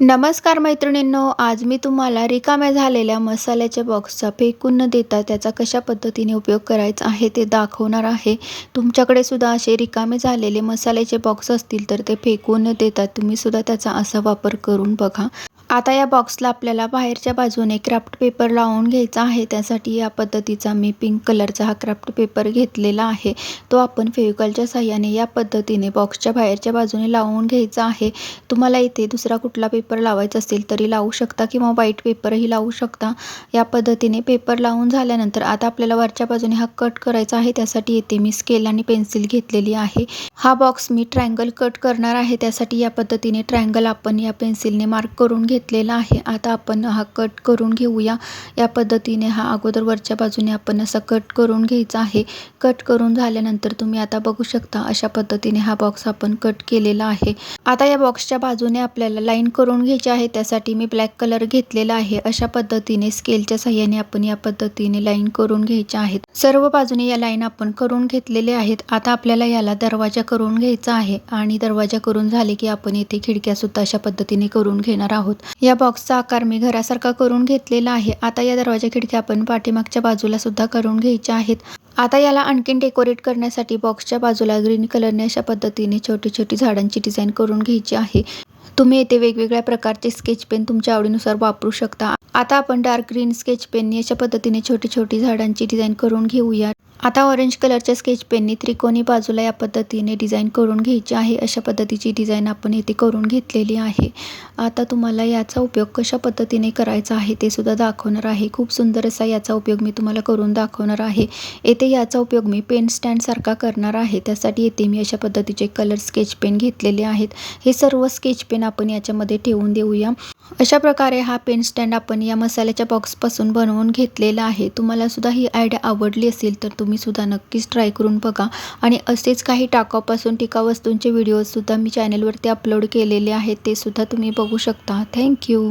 नमस्कार मैत्रिणींनो आज मी तुम्हाला रिकाम्या झालेल्या मसाल्याच्या बॉक्सचा फेकून न देता त्याचा कशा पद्धतीने उपयोग करायचा आहे ते दाखवणार आहे. तुमच्याकडे सुद्धा असे रिकामे झालेले मसाल्याचे बॉक्स असतील तर ते फेकून न देता तुम्ही सुद्धा त्याचा असा वापर करून बघा. आता या बॉक्सला आपल्याला बाहेरच्या बाजूने क्राफ्ट पेपर लावून घ्यायचा आहे. त्यासाठी या पद्धतीचा मी पिंक कलरचा हा क्राफ्ट पेपर घेतलेला आहे. तो आपण फेविकॉलच्या साह्याने या पद्धतीने बॉक्सच्या बाहेरच्या बाजूने लावून घ्यायचा आहे. तुम्हाला इथे दुसरा कुठला पेपर लावायचा असेल तरी लावू शकता किंवा व्हाईट पेपरही लावू शकता. या पद्धतीने पेपर लावून झाल्यानंतर आता आपल्याला वरच्या बाजूने हा कट करायचा आहे. त्यासाठी येथे मी स्केल आणि पेन्सिल घेतलेली आहे. हा बॉक्स मी ट्रँगल कट करणार आहे. त्यासाठी या पद्धतीने ट्रँगल आपण या पेन्सिलने मार्क करून घेतलेला आहे. आता आपण हा कट करून घेऊया. या पद्धतीने हा अगोदर वरच्या बाजूने आपण असा कट करून घ्यायचा आहे. कट करून झाल्यानंतर तुम्ही आता बघू शकता अशा पद्धतीने हा बॉक्स आपण कट केलेला आहे. आता या बॉक्सच्या बाजूने आपल्याला लाईन करून घ्यायची आहे. त्यासाठी मी ब्लॅक कलर घेतलेला आहे. अशा पद्धतीने स्केलच्या साह्याने आपण या पद्धतीने लाईन करून घ्यायच्या आहेत. सर्व बाजूने या लाईन आपण करून घेतलेले आहेत. आता आपल्याला याला दरवाजा करून घ्यायचा आहे. आणि दरवाजा करून झाले की आपण येथे खिडक्या सुद्धा अशा पद्धतीने करून घेणार आहोत. या बॉक्सचा आकार मी घरासारखा करून घेतलेला आहे. आता या दरवाजा खिडक्या आपण पाठीमागच्या बाजूला सुद्धा करून घ्यायच्या आहेत. आता याला आणखीन डेकोरेट करण्यासाठी बॉक्सच्या बाजूला ग्रीन कलरने अशा पद्धतीने छोटी छोटी झाडांची डिझाईन करून घ्यायची आहे. तुम्ही येथे वेगवेगळ्या प्रकारचे स्केच पेन तुमच्या आवडीनुसार वापरू शकता. आता आपण डार्क ग्रीन स्केच पेनने अशा पद्धतीने छोटी छोटी झाडांची डिझाईन करून घेऊया. आता ऑरेंज कलरच्या स्केच पेननी त्रिकोणी बाजूला या पद्धतीने डिझाईन करून घ्यायची आहे. अशा पद्धतीची डिझाईन आपण येथे करून घेतलेली आहे. आता तुम्हाला याचा उपयोग कशा पद्धतीने करायचा आहे ते सुद्धा दाखवणार आहे. खूप सुंदर असा याचा उपयोग मी तुम्हाला करून दाखवणार आहे. येथे याचा उपयोग मी पेन स्टँडसारखा करणार आहे. त्यासाठी येथे मी अशा पद्धतीचे कलर स्केच पेन घेतलेले आहेत. हे सर्व स्केच पेन आपण याच्यामध्ये ठेवून देऊया. अशा प्रकारे हा पेन स्टँड आपण या मसाल्याच्या बॉक्सपासून बनवून घेतलेला आहे. तुम्हालासुद्धा ही आयडिया आवडली असेल तर तुम्ही सुद्धा नक्कीच ट्राय करून बघा. आणि असेच काही टाकापासून टिका वस्तूंचे व्हिडिओजसुद्धा मी चॅनलवरती अपलोड केलेले आहेत ते सुद्धा तुम्ही बघू शकता. थँक्यू